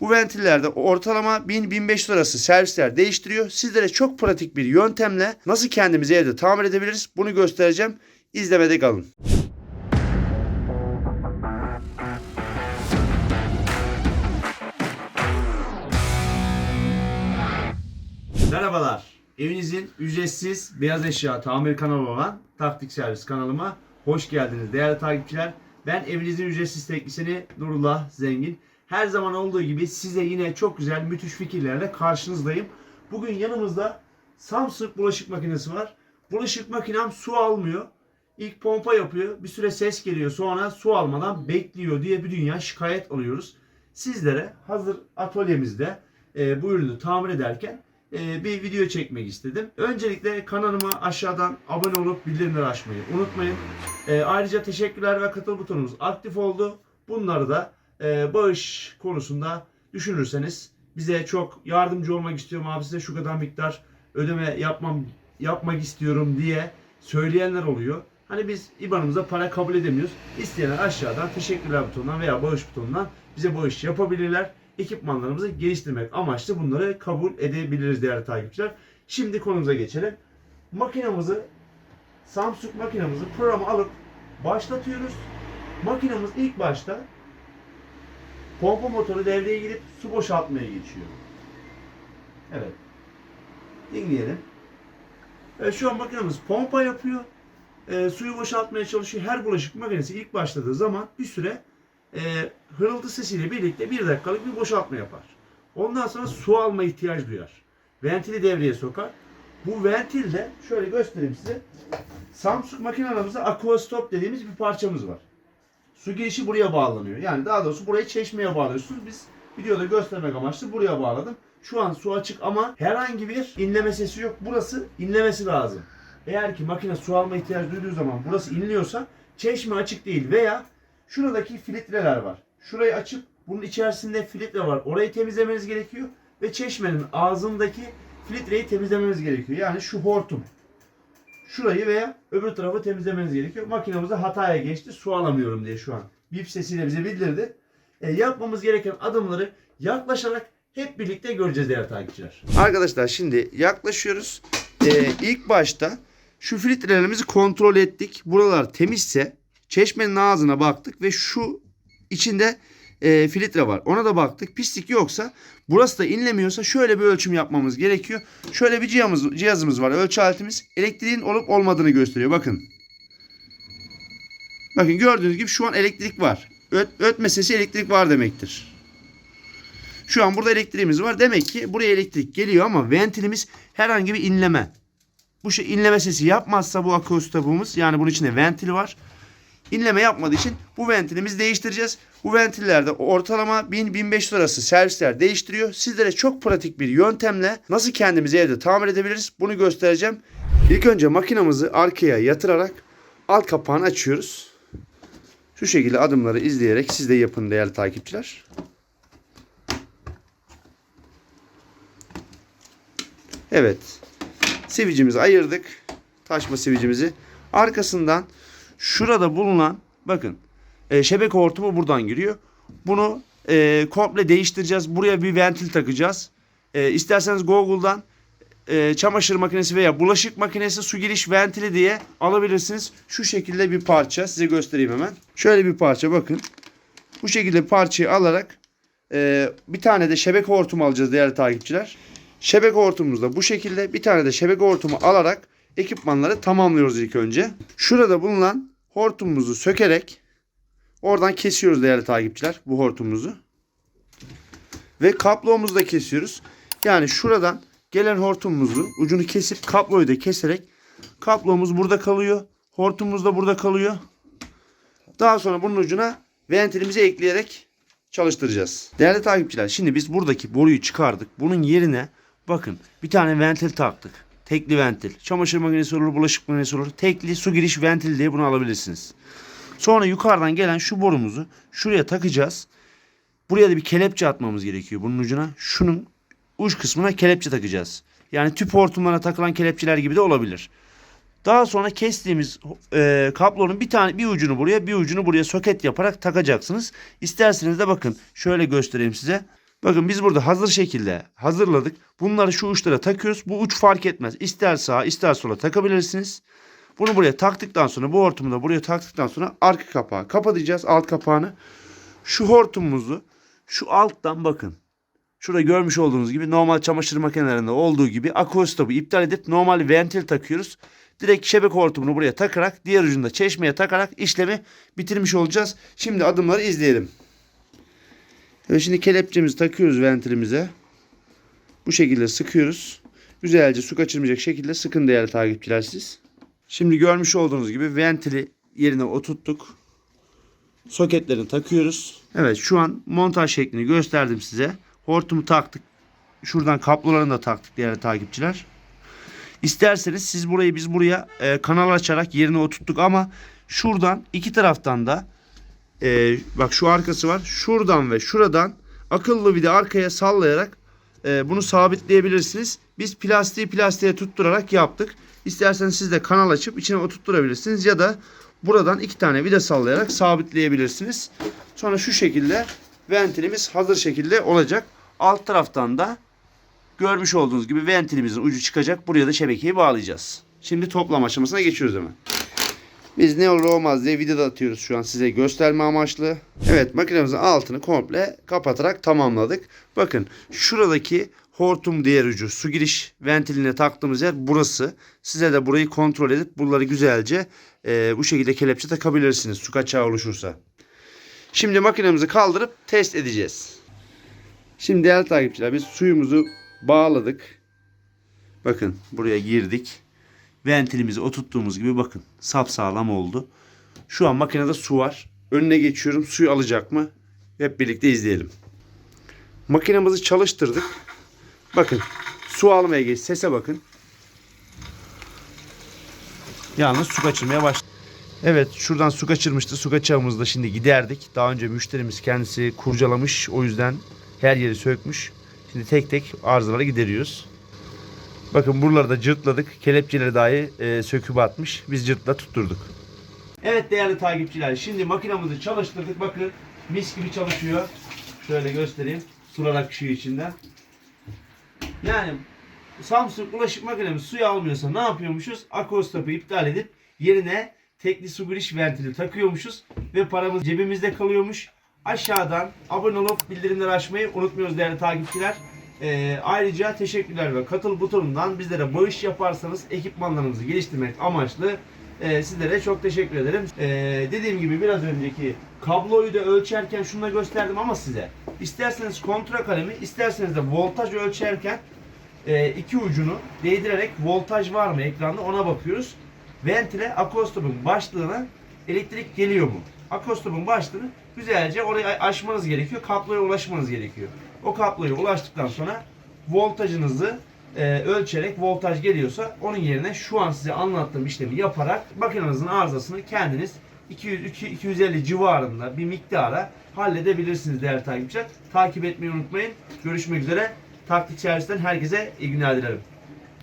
Bu ventillerde ortalama 1000-1500 arası servisler değiştiriyor. Sizlere çok pratik bir yöntemle nasıl kendimizi evde tamir edebiliriz bunu göstereceğim. İzlemede kalın. Merhabalar. Evinizin ücretsiz beyaz eşya tamir kanalı olan Taktik Servis kanalıma hoş geldiniz değerli takipçiler. Ben evinizin ücretsiz teknisyeni Nurullah Zengin. Her zaman olduğu gibi size yine çok güzel müthiş fikirlerle karşınızdayım. Bugün yanımızda Samsung bulaşık makinesi var. Bulaşık makinem su almıyor. İlk pompa yapıyor. Bir süre ses geliyor. Sonra su almadan bekliyor diye bir dünya şikayet alıyoruz. Sizlere hazır atölyemizde e, bu ürünü tamir ederken e, bir video çekmek istedim. Öncelikle kanalıma aşağıdan abone olup bildirimleri açmayı unutmayın. E, ayrıca teşekkürler ve katıl butonumuz aktif oldu. Bunları da e, bağış konusunda düşünürseniz bize çok yardımcı olmak istiyorum abi size şu kadar miktar ödeme yapmam yapmak istiyorum diye söyleyenler oluyor. Hani biz IBAN'ımıza para kabul edemiyoruz. İsteyenler aşağıdan teşekkürler butonundan veya bağış butonundan bize bağış yapabilirler. Ekipmanlarımızı geliştirmek amaçlı bunları kabul edebiliriz değerli takipçiler. Şimdi konumuza geçelim. Makinamızı Samsung makinamızı programı alıp başlatıyoruz. Makinamız ilk başta pompa motoru devreye girip su boşaltmaya geçiyor. Evet. Dinleyelim. Evet, şu an makinamız pompa yapıyor. E, suyu boşaltmaya çalışıyor. Her bulaşık makinesi ilk başladığı zaman bir süre e, hırıltı sesiyle birlikte bir dakikalık bir boşaltma yapar. Ondan sonra su alma ihtiyacı duyar. Ventili devreye sokar. Bu ventilde şöyle göstereyim size. Samsung makinelerimizde aquastop dediğimiz bir parçamız var. Su girişi buraya bağlanıyor. Yani daha doğrusu burayı çeşmeye bağlıyorsunuz. Biz videoda göstermek amaçlı buraya bağladım. Şu an su açık ama herhangi bir inleme sesi yok. Burası inlemesi lazım. Eğer ki makine su alma ihtiyacı duyduğu zaman burası inliyorsa çeşme açık değil veya şuradaki filtreler var. Şurayı açıp bunun içerisinde filtre var. Orayı temizlemeniz gerekiyor ve çeşmenin ağzındaki filtreyi temizlemeniz gerekiyor. Yani şu hortum. Şurayı veya öbür tarafı temizlemeniz gerekiyor. Makinamızda hataya geçti. Su alamıyorum diye şu an. Bip sesiyle bize bildirdi. E, yapmamız gereken adımları yaklaşarak hep birlikte göreceğiz değerli takipçiler. Arkadaşlar şimdi yaklaşıyoruz. Ee, ilk başta şu filtrelerimizi kontrol ettik. Buralar temizse çeşmenin ağzına baktık ve şu içinde e, filtre var. Ona da baktık. Pislik yoksa burası da inlemiyorsa şöyle bir ölçüm yapmamız gerekiyor. Şöyle bir cihazımız, cihazımız var. Ölçü aletimiz. Elektriğin olup olmadığını gösteriyor. Bakın. Bakın gördüğünüz gibi şu an elektrik var. Öt, ötme sesi elektrik var demektir. Şu an burada elektriğimiz var. Demek ki buraya elektrik geliyor ama ventilimiz herhangi bir inleme. Bu şey inleme sesi yapmazsa bu akustopumuz yani bunun içinde ventil var. İnleme yapmadığı için bu ventilimizi değiştireceğiz. Bu ventillerde ortalama 1000-1500 arası servisler değiştiriyor. Sizlere çok pratik bir yöntemle nasıl kendimizi evde tamir edebiliriz bunu göstereceğim. İlk önce makinamızı arkaya yatırarak alt kapağını açıyoruz. Şu şekilde adımları izleyerek siz de yapın değerli takipçiler. Evet. Sivicimizi ayırdık. Taşma sivicimizi. Arkasından şurada bulunan bakın e, şebeke hortumu buradan giriyor. Bunu e, komple değiştireceğiz. Buraya bir ventil takacağız. E, isterseniz Google'dan e, çamaşır makinesi veya bulaşık makinesi su giriş ventili diye alabilirsiniz. Şu şekilde bir parça size göstereyim hemen. Şöyle bir parça bakın. Bu şekilde parçayı alarak e, bir tane de şebeke hortumu alacağız değerli takipçiler. Şebeke hortumumuz da bu şekilde. Bir tane de şebeke hortumu alarak ekipmanları tamamlıyoruz ilk önce. Şurada bulunan hortumumuzu sökerek oradan kesiyoruz değerli takipçiler bu hortumumuzu. Ve kablomuzu da kesiyoruz. Yani şuradan gelen hortumumuzu ucunu kesip kabloyu da keserek kablomuz burada kalıyor. Hortumumuz da burada kalıyor. Daha sonra bunun ucuna ventilimizi ekleyerek çalıştıracağız. Değerli takipçiler şimdi biz buradaki boruyu çıkardık. Bunun yerine bakın bir tane ventil taktık. Tekli ventil. Çamaşır makinesi olur, bulaşık makinesi olur. Tekli su giriş ventil diye bunu alabilirsiniz. Sonra yukarıdan gelen şu borumuzu şuraya takacağız. Buraya da bir kelepçe atmamız gerekiyor bunun ucuna. Şunun uç kısmına kelepçe takacağız. Yani tüp hortumlarına takılan kelepçeler gibi de olabilir. Daha sonra kestiğimiz e, kablonun bir tane bir ucunu buraya bir ucunu buraya soket yaparak takacaksınız. İsterseniz de bakın şöyle göstereyim size. Bakın biz burada hazır şekilde hazırladık. Bunları şu uçlara takıyoruz. Bu uç fark etmez. İster sağa ister sola takabilirsiniz. Bunu buraya taktıktan sonra bu hortumu da buraya taktıktan sonra arka kapağı kapatacağız alt kapağını. Şu hortumumuzu şu alttan bakın. Şurada görmüş olduğunuz gibi normal çamaşır makinelerinde olduğu gibi akostop'u iptal edip normal ventil takıyoruz. Direkt şebeke hortumunu buraya takarak diğer ucunda çeşmeye takarak işlemi bitirmiş olacağız. Şimdi adımları izleyelim. Evet, şimdi kelepçemizi takıyoruz ventilimize. Bu şekilde sıkıyoruz. Güzelce su kaçırmayacak şekilde sıkın değerli takipçiler siz. Şimdi görmüş olduğunuz gibi ventili yerine oturttuk. Soketlerini takıyoruz. Evet şu an montaj şeklini gösterdim size. Hortumu taktık. Şuradan kablolarını da taktık değerli takipçiler. İsterseniz siz burayı biz buraya e, kanal açarak yerine oturttuk ama şuradan iki taraftan da e, bak şu arkası var. Şuradan ve şuradan akıllı vida arkaya sallayarak e, bunu sabitleyebilirsiniz. Biz plastiği plastiğe tutturarak yaptık. İsterseniz siz de kanal açıp içine oturtturabilirsiniz ya da buradan iki tane vida sallayarak sabitleyebilirsiniz. Sonra şu şekilde ventilimiz hazır şekilde olacak. Alt taraftan da görmüş olduğunuz gibi ventilimizin ucu çıkacak. Buraya da şebekeyi bağlayacağız. Şimdi toplam aşamasına geçiyoruz hemen. Biz ne olur olmaz diye videoda atıyoruz şu an size gösterme amaçlı. Evet makinemizin altını komple kapatarak tamamladık. Bakın şuradaki hortum diğer ucu su giriş ventiline taktığımız yer burası. Size de burayı kontrol edip buraları güzelce e, bu şekilde kelepçe takabilirsiniz su kaçağı oluşursa. Şimdi makinemizi kaldırıp test edeceğiz. Şimdi değerli takipçiler biz suyumuzu bağladık. Bakın buraya girdik. Ventilimizi oturttuğumuz gibi bakın sapsağlam oldu. Şu an makinede su var. Önüne geçiyorum. Suyu alacak mı? Hep birlikte izleyelim. Makinemizi çalıştırdık. Bakın su almaya geç. Sese bakın. Yalnız su kaçırmaya başladı. Evet şuradan su kaçırmıştı. Su kaçağımızı da şimdi giderdik. Daha önce müşterimiz kendisi kurcalamış. O yüzden her yeri sökmüş. Şimdi tek tek arızaları gideriyoruz. Bakın buraları da cırtladık. Kelepçeleri dahi e, söküp atmış. Biz cırtla tutturduk. Evet değerli takipçiler. Şimdi makinamızı çalıştırdık. Bakın mis gibi çalışıyor. Şöyle göstereyim. Sular akışıyor içinden. Yani Samsung bulaşık makinemiz suyu almıyorsa ne yapıyormuşuz? Akostop'u iptal edip yerine tekli su giriş ventili takıyormuşuz. Ve paramız cebimizde kalıyormuş. Aşağıdan abone olup bildirimleri açmayı unutmuyoruz değerli takipçiler. Ee, ayrıca teşekkürler ve katıl butonundan bizlere bağış yaparsanız ekipmanlarımızı geliştirmek amaçlı e, sizlere çok teşekkür ederim. Ee, dediğim gibi biraz önceki kabloyu da ölçerken şunu da gösterdim ama size. İsterseniz kontra kalemi, isterseniz de voltaj ölçerken e, iki ucunu değdirerek voltaj var mı ekranda ona bakıyoruz. Ventile akostopun başlığına elektrik geliyor mu? Akostopun başlığını güzelce oraya aşmanız gerekiyor. Kabloya ulaşmanız gerekiyor. O kabloya ulaştıktan sonra voltajınızı e, ölçerek voltaj geliyorsa onun yerine şu an size anlattığım işlemi yaparak makinenizin arızasını kendiniz 200-250 civarında bir miktara halledebilirsiniz değerli takipçiler. Takip etmeyi unutmayın. Görüşmek üzere. Taktik servisten herkese iyi günler dilerim.